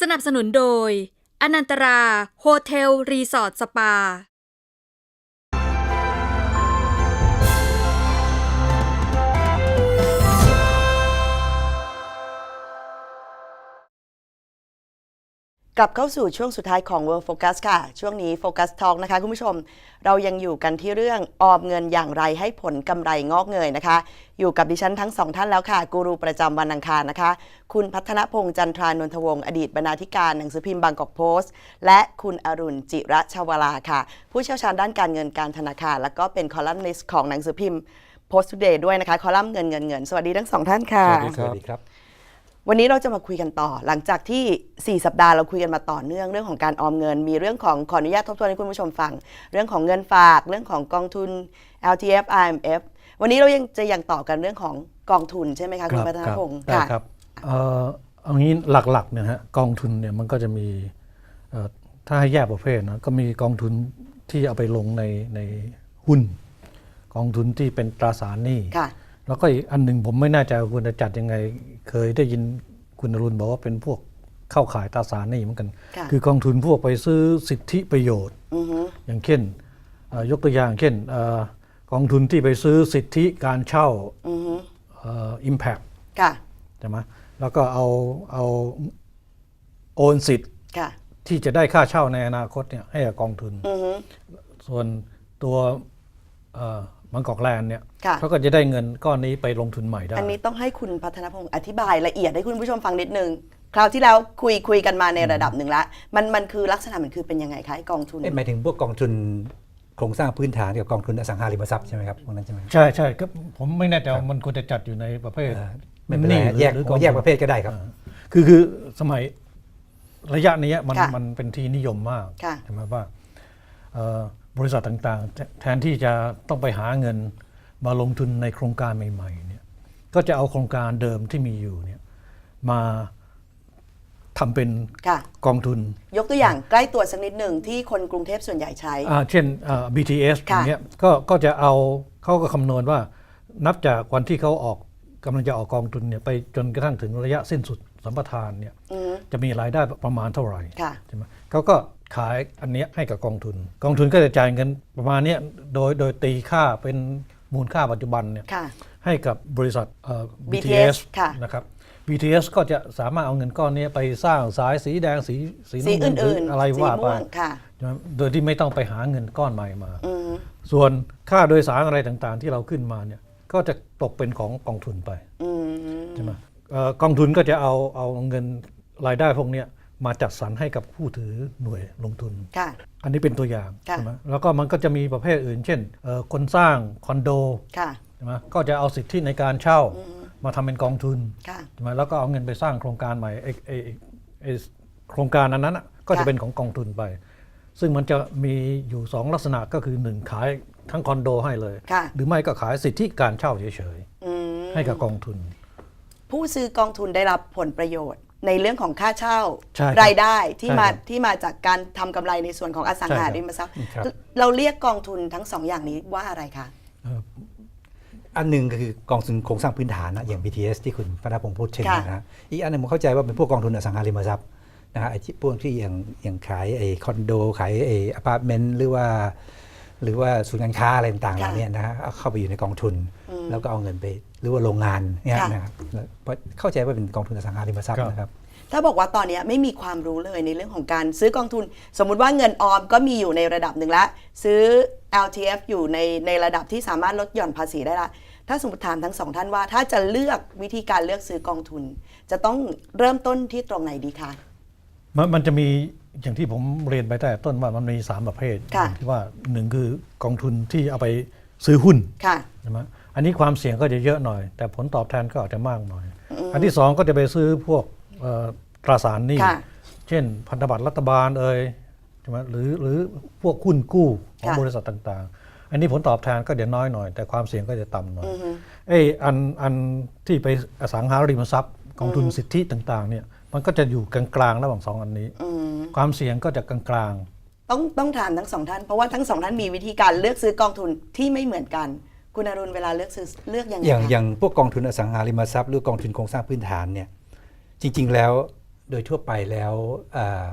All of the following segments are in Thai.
สนับสนุนโดย อนันตรา โฮเทล รีสอร์ท สปา กลับเข้าสู่ช่วงสุดท้ายของ World Focus ค่ะ ช่วงนี้ Focus Talk นะคะ คุณผู้ชม เรายังอยู่กันที่เรื่องออมเงินอย่างไรให้ผลกำไรงอกเงยนะคะ อยู่กับดิฉันทั้งสองท่านแล้วค่ะ กูรูประจำวันอังคารนะคะ คุณพัฒนพงษ์จันทรานนทวงศ์อดีตบรรณาธิการหนังสือพิมพ์บางกอกโพสต์ และคุณอรุณจิระชวราค่ะ ผู้เชี่ยวชาญด้านการเงินการธนาคาร แล้วก็เป็นคอลัมนิสต์ของหนังสือพิมพ์ Post Today ด้วยนะคะ คอลัมน์เงินเงินเงิน สวัสดีทั้งสองท่านค่ะ สวัสดีครับส วัสดีครับวันนี้เราจะมาคุยกันต่อ หลังจากที่ 4 สัปดาห์เราคุยกันมาต่อเนื่องเรื่องของการออมเงิน มีเรื่องของขออนุญาตทบทวนให้คุณผู้ชมฟัง เรื่องของเงินฝากเรื่องของกองทุน LTF IMF วันนี้เรายังจะยังต่อกันเรื่องของกองทุนใช่ไหมคะคุณพัฒนพงศ์ได้ค่ะครับเอ่อเอางี้หลักๆเนี่ยฮะกองทุนเนี่ยมันก็จะมีเอ่อถ้าให้แยกประเภทนะก็มีกองทุนที่เอาไปลงในในหุ้น กองทุนที่เป็นตราสารหนี้ค่ะ แล้วก็อีกอันหนึ่งผมไม่แน่ใจว่าควรจะจัดยังไง เคยได้ยินคุณอรุณบอกว่าเป็นพวกเข้าขายตราสารหนี้เหมือนกันค่ะคือกองทุนพวกไปซื้อสิทธิประโยชน์อือฮึอย่างเช่นเอ่อยกตัวอย่างเช่นเอ่อกองทุนที่ไปซื้อสิทธิการเช่าอือฮึเอ่อ impact ค่ะใช่ไหมแล้วก็เอาเอาโอนสิทธิ์ค่ะที่จะได้ค่าเช่าในอนาคตเนี่ยให้กับกองทุนอือฮึส่วนตัวเอ่อ บางกอกแลนด์เนี่ยค่ะ เขาก็จะได้เงินก้อนนี้ไปลงทุนใหม่ได้ อันนี้ต้องให้คุณพัฒนพงศ์อธิบายละเอียดให้คุณผู้ชมฟังนิดนึง คราวที่แล้วคุยคุยกันมาในระดับหนึ่งละ มันมันคือลักษณะมันคือเป็นยังไงคะไอ้กองทุน เอ๊ะหมายถึงพวกกองทุนโครงสร้างพื้นฐานกับกองทุนอสังหาริมทรัพย์ใช่ไหมครับพวกนั้นใช่ไหม ใช่ใช่ก็ผมไม่แน่ใจว่ามันควรจะจัดอยู่ในประเภทเอ่อไม่เป็นไรหรือแยกหรือกผมองแยกทุนประเภทก็ได้ครับ คือคือสมัยระยะนี้มันค่ะมันเป็นที่นิยมมากค่ะ ใช่ไหมว่าเอ่อ บริษัทต่างๆแทแทนที่จะต้องไปหาเงินมาลงทุนในโครงการใหม่ๆเนี่ยก็จะเอาโครงการเดิมที่มีอยู่เนี่ยมาทำเป็นค่ะกองทุน ยกตัวอย่างใกล้ตัวสักนิดหนึ่งที่คนกรุงเทพส่วนใหญ่ใช้อ่าเช่นอ่า BTS อค่ะย่างเงี้ยก็ก็จะเอาเขาก็คำนวณว่านับจากวันที่เขาออกกำลังจะออกกองทุนเนี่ยไปจนกระทั่งถึงระยะสิ้นสุดสัมปทานเนี่ยอือฮึจะมีรายได้ประมาณเท่าไหร่ค่ะใช่ไหมเขาก็ ขายอันเนี้ยให้กับกองทุน กองทุนก็จะจ่ายเงินประมาณเนี้ยโดยโดยตีค่าเป็นมูลค่าปัจจุบันเนี่ยค่ะ ให้กับบริษัทเอ่อ BTS BTS ค่ะ นะครับ BTS ก็จะสามารถเอาเงินก้อนนี้ไปสร้างสายสีแดงสีสีสีน้ำเงินหรืออื่นๆอะไรสีว่าไปม่วงค่ะใช่ไหมโดยที่ไม่ต้องไปหาเงินก้อนใหม่มา อืมส่วนค่าโดยสารอะไรต่างๆ ที่เราขึ้นมาเนี่ยก็จะตกเป็นของกองทุนไปอืม ใช่ไหมเอ่อกองทุนก็จะเอาเอาเงินรายได้พวกเนี้ย มาจัดสรรให้กับผู้ถือหน่วยลงทุน ค่ะ อันนี้เป็นตัวอย่างค่ะ ใช่ไหมแล้วก็มันก็จะมีประเภทอื่น เช่นเอ่อคนสร้างคอนโดค่ะ ใช่ไหมก็จะเอาสิทธิในการเช่ามาทำเป็นกองทุนค่ะ ใช่ไหมแล้วก็เอาเงินไปสร้างโครงการใหม่ไอ้ไอ้ไอ้ไอ้โครงการอันนั้นน่ะก็จะค่ะ เป็นของกองทุนไป ซึ่งมันจะมีอยู่สองลักษณะก็คือหนึ่งขายทั้งคอนโดให้เลย ค่ะ หรือไม่ก็ขายสิทธิการเช่าเฉยอืมๆให้กับกองทุน ผู้ซื้อกองทุนได้รับผลประโยชน์ ในเรื่องของค่าเช่าใช่ครับรายได้ที่ใช่มาครับที่มาจากการทำกำไรในส่วนของอสังหาใช่ครับริมทรัพย์ ครับ เราเรียกกองทุนทั้งสองอย่างนี้ว่าอะไรคะ อันหนึ่งก็คือกองทุนโครงสร้างพื้นฐานนะอย่าง BTS ที่คุณพระพงศ์พูดเช่นค่ะนะฮะอีกอันหนึงผมเข้าใจว่าเป็นพวกกองทุนอสังหาริมทรัพย์นะฮะไอ้ที่พวกที่อย่างอย่างขายไอ้คอนโดขายไอ้อพาร์ตเมนต์หรือว่า หรือว่าศูนย์การค้าอะไรต่างๆเหล่านี้นะฮะเอาเข้าไปอยู่ในกองทุน แล้วก็เอาเงินไป หรือว่าโรงงานเนี่ยค่ะ นะครับแล้วเพราะเข้าใจว่าเป็นกองทุนอสังหาริมทรัพย์ครับนะครับ ถ้าบอกว่าตอนเนี้ยไม่มีความรู้เลยในเรื่องของการซื้อกองทุน สมมุติว่าเงินออมก็มีอยู่ในระดับหนึ่งละซื้อ LTF อยู่ในในระดับที่สามารถลดหย่อนภาษีได้ละ ถ้าสมมติถามทั้งสองท่านว่า ถ้าจะเลือกวิธีการเลือกซื้อกองทุน จะต้องเริ่มต้นที่ตรงไหนดีคะ มันมันจะมีอย่างที่ผมเรียนไปแต่ต้นว่ามันมีสามประเภทค่ะที่ว่าหนึ่งคือกองทุนที่เอาไปซื้อหุ้นค่ะ ใช่ไหมอั นนี้ความเสี่ยงก็จะเยอะหน่อย แต่ผลตอบแทนก็อาจจะมากหน่อย อันที่สองก็จะไปซื้อพวกเอ่อตราสารหนี้ค่ะเช่น พันธบัตรรัฐบาลเอ่ยใช่ไหมหรือหรือพวกหุ้นกู้ของค่ะบริษัทต่างๆ อันนี้ผลตอบแทนก็จะน้อยหน่อย แต่ความเสี่ยงก็จะต่ำหน่อยเอ้ยอันอันที่ไปอสังหาริมทรัพย์กองทุนสิทธิต่างๆเนี่ยมันก็จะอยู่กลางๆระหว่างสองอันนี้อืมความเสี่ยงก็จะกลางๆ ต้องต้องถามทั้งสองท่าน เพราะว่าทั้งสองท่านมีวิธีการเลือกซื้อกองทุนที่ไม่เหมือนกัน คุณอรุณเวลาเลือกซื้อเลือกยังไงอย่างคะอย่างพวกกองทุนอสังหาริมทรัพย์หรือกองทุนโครงสร้างพื้นฐานเนี่ยจริง ๆ แล้วโดยทั่วไปแล้วเอ่อ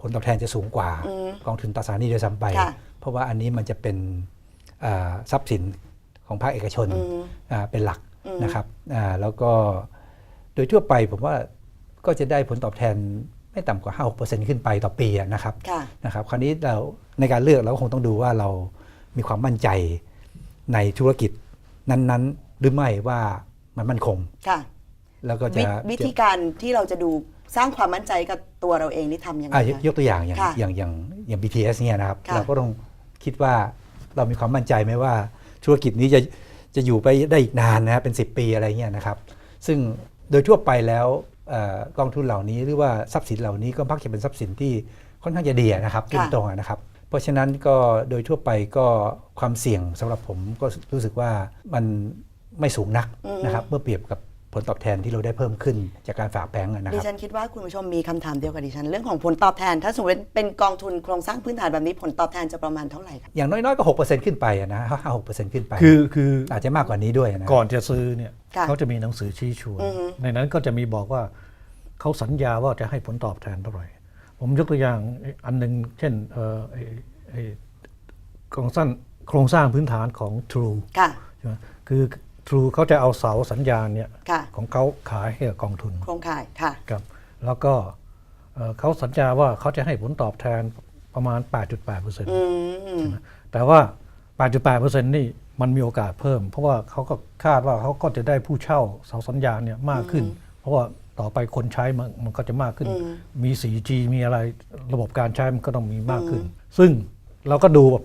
ผลตอบแทนจะสูงกว่าอืม กองทุนตราสารหนี้โดยซ้ำไป ค่ะ เพราะว่าอันนี้มันจะเป็นเอ่อทรัพย์สินของภาคเอกชน อืม อ่าเป็นหลักอืม นะครับอ่าแล้วก็โดยทั่วไปผมว่าก็จะได้ผลตอบแทนไม่ต่ำกว่า 5-6%ขึ้นไปต่อปีอะนะครับค่ะ นะครับ คราวนี้เราในการเลือกเราก็คงต้องดูว่าเรามีความมั่นใจ ในธุรกิจนั้นๆ หรือไม่ว่ามันมั่นคง ค่ะ แล้วก็จะวิวิธีการที่เราจะดูสร้างความมั่นใจกับตัวเราเองนี่ทำยังไงอะยคะ ยกตัวอย่างอย่างค่ะอย่างอย่างอย่าง BTS เนี่ยนะครับค่ะ เราก็ต้องคิดว่าเรามีความมั่นใจไหมว่าธุรกิจนี้จะจะอยู่ไปได้อีกนานนะเป็น 10 ปีอะไรเงี้ยนะครับ ซึ่งโดยทั่วไปแล้วเอ่อกองทุนเหล่านี้หรือว่าทรัพย์สินเหล่านี้ก็มักจะเป็นทรัพย์สินที่ค่อนข้างจะดีอะนะครับค่ะตรงๆอะนะครับเพ ราะฉะนั้นก็โดยทั่วไปก็ความเสี่ยงสำหรับผมก็รู้สึกว่ามันไม่สูงนักนะครับเมื่อเปรียบกับผลตอบแทนที่เราได้เพิ่มขึ้นจากการฝากแบงก์อะนะคดิรับฉันคิดว่าคุณผู้ชมมีคำถามเดียวกับดิฉัน เรื่องของผลตอบแทน ถ้าสมมติเป็นกองทุนโครงสร้างพื้นฐานแบบนี้ผลตอบแทนจะประมาณเท่าไหร่คะอย่างน้อยๆก็6%ขึ้นไปอะนะห้าหกเปอร์เซ็นต์ขึ้นไป คือคืออาจจะมากกว่านี้ด้วยนะก่อนจะซื้อเนี่ยค่ะเขาจะมีหนังสือชี้ชวนอือฮึในนั้นก็จะมีบอกว่าเขาสัญญาว่าจะให้ผลตอบแทนเท่าไหร่ ผมยกตัวอย่างอันหนึ่งเช่นเอ่อไอ้ไอ้โครงสร้างโครงสร้างพื้นฐานของ True ค่ะใช่ไหมคือ True เขาจะเอาเสาสัญญาณเนี่ยค่ะของเขาขายให้กับกองทุน โครงข่ายค่ะครับแล้วก็เอ่อเขาสัญญาว่าเขาจะให้ผลตอบแทนประมาณ 8.8%อืมแต่ว่า 8.8%นี่มันมีโอกาสเพิ่ม เพราะว่าเขาก็คาดว่าเขาก็จะได้ผู้เช่าเสาสัญญาณเนี่ยมากขึ้น เพราะว่า ต่อไปคนใช้มันมันก็จะมากขึ้น มี 4G มีอะไรระบบการใช้มันก็ต้องมีมากขึ้น ซึ่งเราก็ดูว่า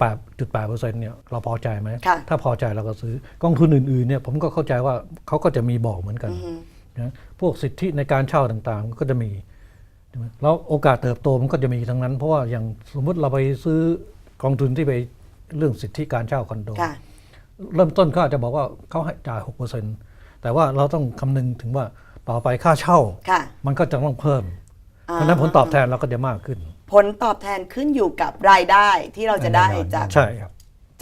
8.8%เนี่ยเราพอใจไหม ค่ะ ถ้าพอใจเราก็ซื้อกองทุนอื่นๆเนี่ยผมก็เข้าใจว่าเขาก็จะมีบอกเหมือนกันนะพวกสิทธิในการเช่าต่างๆ ก็จะมีใช่ไหมแล้วโอกาสเติบโตมันก็จะมีทั้งนั้น เพราะว่าอย่างสมมุติเราไปซื้อกองทุนที่ไปเรื่องสิทธิการเช่าคอนโด ค่ะ เริ่มต้นเขาอาจจะบอกว่าเขาให้จ่าย6%แต่ว่าเราต้องคำนึงถึงว่า ต่อไปค่าเช่า ค่ะมันก็จะต้องเพิ่มอ่าเพราะฉะนั้นผลตอบแทนเราก็จะมากขึ้นผลตอบแทนขึ้นอยู่กับรายได้ที่เราจะได้แน่นอนจากใช่ครับ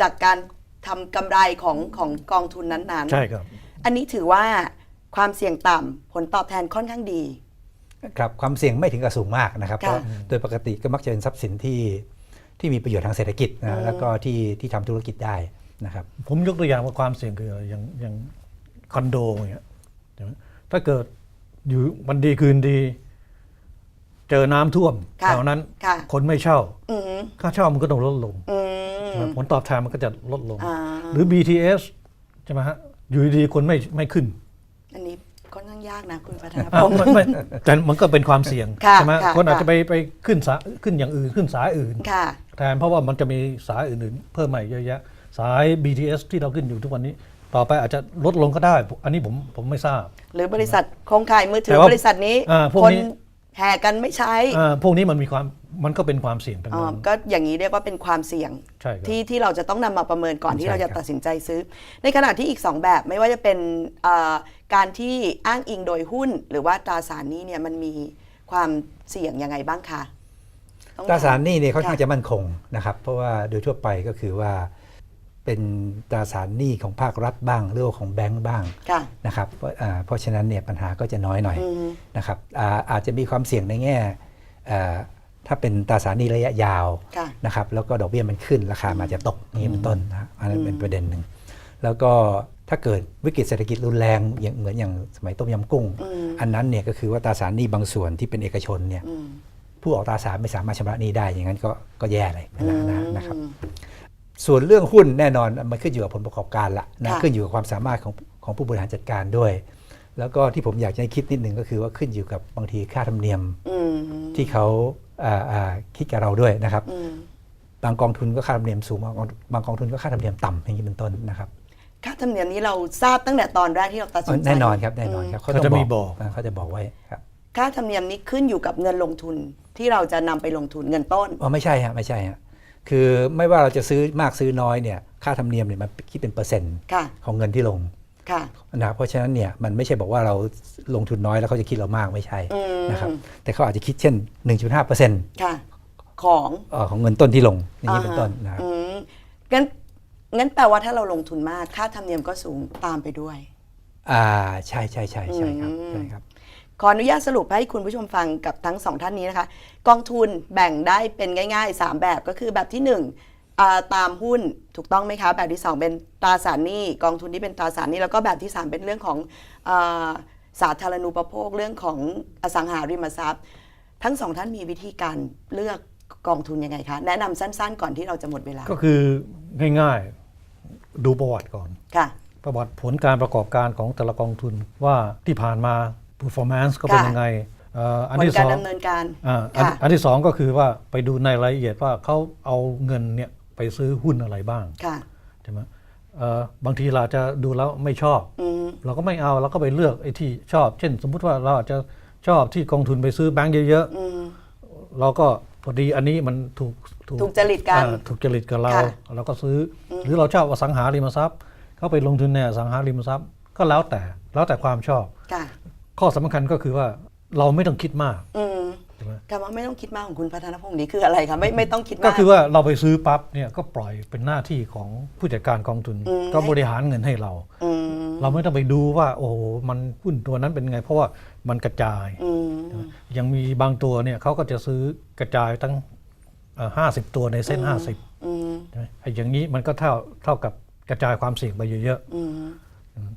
จากการทำกำไรของของกองทุนนั้นๆ ใช่ครับ อันนี้ถือว่าความเสี่ยงต่ำผลตอบแทนค่อนข้างดี ครับความเสี่ยงไม่ถึงกับสูงมากนะครับค่ะเพราะโดยปกติก็มักจะเป็นทรัพย์สินที่ที่มีประโยชน์ทางเศรษฐกิจนะแล้วก็ที่ที่ทำธุรกิจได้นะครับ ผมยกตัวอย่างว่าความเสี่ยงคืออะไรอย่างอย่างคอนโดอย่างเงี้ยใช่ไหมถ้าเกิด อยู่วันดีคืนดี เจอน้ำท่วมค่ะ แถวนั้น ค่ะ คนไม่เช่า อืมค่าเช่ามันก็ต้องลดลง อืมใช่ไหมผลตอบแทนมันก็จะลดลง อ่าหรือ BTS ใช่ไหมฮะ อยู่ดีๆคนไม่ไม่ขึ้น อันนี้ค่อนข้างยากนะคุณพัฒนาพอ้าวงศ์มันมันแต่มันก็เป็นความเสี่ยงค่ะใช่ไหมค่ะคนอาจค่ะ จะไปไปขึ้นสายขึ้นอย่างอื่นขึ้นสายอื่น ค่ะ แทนเพราะว่ามันจะมีสายอื่นๆ เพิ่มใหม่เยอะแยะ สาย BTS ที่เราขึ้นอยู่ทุกวันนี้ ต่อไปอาจจะลดลงก็ได้ อันนี้ผมผมไม่ทราบ หรือบริษัทโครงข่ายมือถืแต่อว่าบริษัทนี้อ่าพวกคนนี้ แห่กันไม่ใช้อ่าพวกนี้มันมีความมันก็เป็นความเสี่ยงทั้งอ๋อนั้นก็อย่างนี้เรียกว่าเป็นความเสี่ยง ใช่ครับ ที่ที่เราจะต้องนำมาประเมินก่อนที่ใช่เราจะครับตัดสินใจซื้อ ในขณะที่อีก 2 แบบไม่ว่าจะเป็นเอ่อการที่อ้างอิงโดยหุ้น หรือว่าตราสารหนี้เนี่ยมันมีความเสี่ยงยังไงบ้างคะต้องตราสารหนี้เนี่ยค่อนข้างค่ะจะมั่นคงนะครับ เพราะว่าโดยทั่วไปก็คือว่า เป็นตราสารหนี้ของภาครัฐบ้างหรือว่าของแบงก์บ้างค่ะ นะครับเพราะอ่าเพราะฉะนั้นเนี่ยปัญหาก็จะน้อยหน่อยอืม นะครับอาอาจจะมีความเสี่ยงในแง่อ่าถ้าเป็นตราสารหนี้ระยะยาว ค่ะ นะครับแล้วก็ดอกเบี้ยมันขึ้นราคามันอาจจะตกอย่างนี้เป็นต้นนะอันนั้นเป็นประเด็นหนึ่ง แล้วก็ถ้าเกิดวิกฤตเศรษฐกิจรุนแรงอย่างเหมือนอย่างสมัยต้มยำกุ้ง อืม อันนั้นเนี่ยก็คือว่าตราสารหนี้บางส่วนที่เป็นเอกชนเนี่ยอืมผู้ออกตราสารไม่สามารถชำระหนี้ได้อย่างนั้นก็ก็แย่เลยนะนะนะครับอืม ส่วนเรื่องหุ้นแน่นอนมันขึ้นอยู่กับผลประกอบการละนะค่ะขึ้นอยู่กับความสามารถของของผู้บริหารจัดการด้วย แล้วก็ที่ผมอยากจะให้คิดนิดหนึ่งก็คือว่าขึ้นอยู่กับบางทีค่าธรรมเนียมอืมที่เขาอ่าอ่าคิดกับเราด้วยนะครับอืมบางกองทุนก็ค่าธรรมเนียมสูงบางกองบางกองทุนก็ค่าธรรมเนียมต่ำอย่างนี้เป็นต้นนะครับค่าธรรมเนียมนี้เราทราบตั้งแต่ตอนแรกที่เราตัดสินใจแน่นอนครับแน่นอนครับเขาจะมีบอกาเขาจะบอกไว้ครับค่าธรรมเนียมนี้ขึ้นอยู่กับเงินลงทุนที่เราจะนำไปลงทุนเงินต้นอ๋อไม่ใช่ฮะไม่ใช่ฮะ คือไม่ว่าเราจะซื้อมากซื้อน้อยเนี่ยค่าธรรมเนียมเนี่ยมันคิดเป็นเปอร์เซ็นต์ค่ะของเงินที่ลงค่ะ นะครับเพราะฉะนั้นเนี่ยมันไม่ใช่บอกว่าเราลงทุนน้อยแล้วเขาจะคิดเรามากไม่ใช่อืม นะครับแต่เขาอาจจะคิดเช่น 1.5%ค่ะ ของเอ่อของเงินต้นที่ลงอย่างนี้เป็นต้นนะครับ อืมงั้นงั้นแปลว่าถ้าเราลงทุนมาก ค่าธรรมเนียมก็สูงตามไปด้วย อ่าใช่ใช่ใช่ใช่ครับอืม ใช่ครับ ขออนุญาตสรุปให้คุณผู้ชมฟังกับทั้งสองท่านนี้นะคะ กองทุนแบ่งได้เป็นง่ายๆ 3 แบบก็คือแบบที่1อ่าตามหุ้นถูกต้องไหมคะ แบบที่ 2 เป็นตราสารหนี้กองทุนที่เป็นตราสารหนี้แล้วก็แบบที่ 3 เป็นเรื่องของอาสาธารณูปโภคเรื่องของอสังหาริมทรัพย์ ทั้งสองท่านมีวิธีการเลือกกองทุนยังไงคะแนะนำสั้นๆ ก่อนที่เราจะหมดเวลา ก็คือง่ายๆดูประวัติก่อนค่ะประวัติผลการประกอบการของแต่ละกองทุนว่าที่ผ่านมา performance ก็เป็นค่ะยังไงเอ่ออันผลที่สการองดำเนินการอ่าอันค่ะอันที่สองก็คือว่าไปดูในรายละเอียดว่าเขาเอาเงินเนี่ยไปซื้อหุ้นอะไรบ้างค่ะใช่ไหมเอ่อบางทีเราจะดูแล้วไม่ชอบอืมเราก็ไม่เอาเราก็ไปเลือกไอ้ที่ชอบ เช่น สมมุติว่าเราอาจจะชอบที่กองทุนไปซื้อแบงก์เยอะอืมๆเราก็พอดีอันนี้มันถูกถูกจริตกันอ่าถูกจริตกับเราค่ะเราก็ซื้ออหรือเราชอบอสังหาริมทรัพย์เข้าไปลงทุนในอสังหาริมทรัพย์ ก็แล้วแต่แล้วแต่ความชอบค่ะ ข้อสำคัญก็คือว่าเราไม่ต้องคิดมากอืมใช่ไหมคำว่าไม่ต้องคิดมากของคุณพัฒนพงศ์นี้คืออะไรคะไม่ไม่ต้องคิดมาก ก็คือว่าเราไปซื้อปั๊บเนี่ยก็ปล่อยเป็นหน้าที่ของผู้จัดการกองทุนอืมก็บริหารเงินให้เราอืมเราไม่ต้องไปดูว่า โอ้โหมันหุ้นตัวนั้นเป็นไง เพราะว่ามันกระจายอืมยังมีบางตัวเนี่ยเขาก็จะซื้อกระจายตั้งห้าสิบตัวในเส้นห้าสิบอืมใช่ไหมไอ้อย่างนี้มันก็เท่าเท่ากับกระจายความเสี่ยงไปเยอะอืม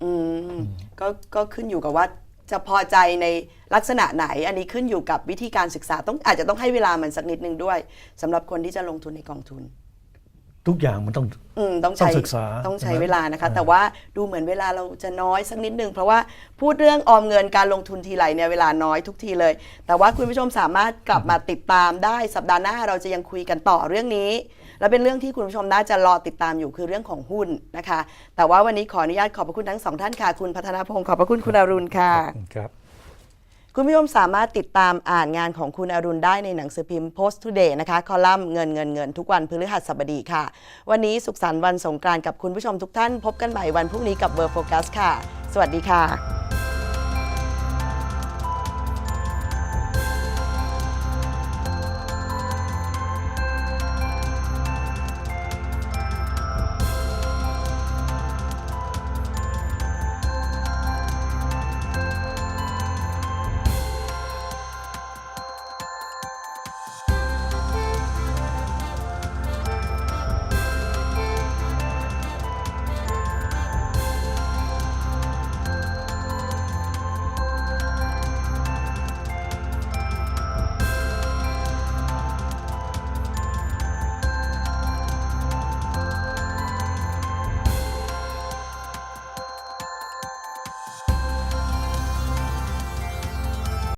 อืมก็ก็ขึ้นอยู่กับว่า จะพอใจในลักษณะไหน อันนี้ขึ้นอยู่กับวิธีการศึกษาต้องอาจจะต้องให้เวลามันสักนิดนึงด้วยสำหรับคนที่จะลงทุนในกองทุน ทุกอย่างมันต้อง อืมต้องใช้ต้องศึกษาต้องใช้ใช่ไหมเวลานะคะอ่าแต่ว่าดูเหมือนเวลาเราจะน้อยสักนิดนึง เพราะว่าพูดเรื่องออมเงินการลงทุนทีไรเนี่ยเวลาน้อยทุกทีเลย แต่ว่าคุณผู้ชมสามารถกลับมาติดตามได้สัปดาห์หน้าเราจะยังคุยกันต่อเรื่องนี้ และเป็นเรื่องที่คุณผู้ชมน่าจะรอติดตามอยู่คือเรื่องของหุ้นนะคะ แต่ว่าวันนี้ขออนุญาตขอบพระคุณทั้งสองท่านค่ะคุณพัฒนาพงศ์ขอบพระคุณคุณอรุณค่ะ ครับ คุณผู้ชมสามารถติดตามอ่านงานของคุณอรุณได้ในหนังสือพิมพ์ Post Today นะคะ คอลัมน์เงินเงินเงินทุกวันพฤหัสบดีค่ะ วันนี้สุขสันต์วันสงกรานต์กับคุณผู้ชมทุกท่าน พบกันใหม่วันพรุ่งนี้กับเบอร์โฟกัสค่ะ สวัสดีค่ะ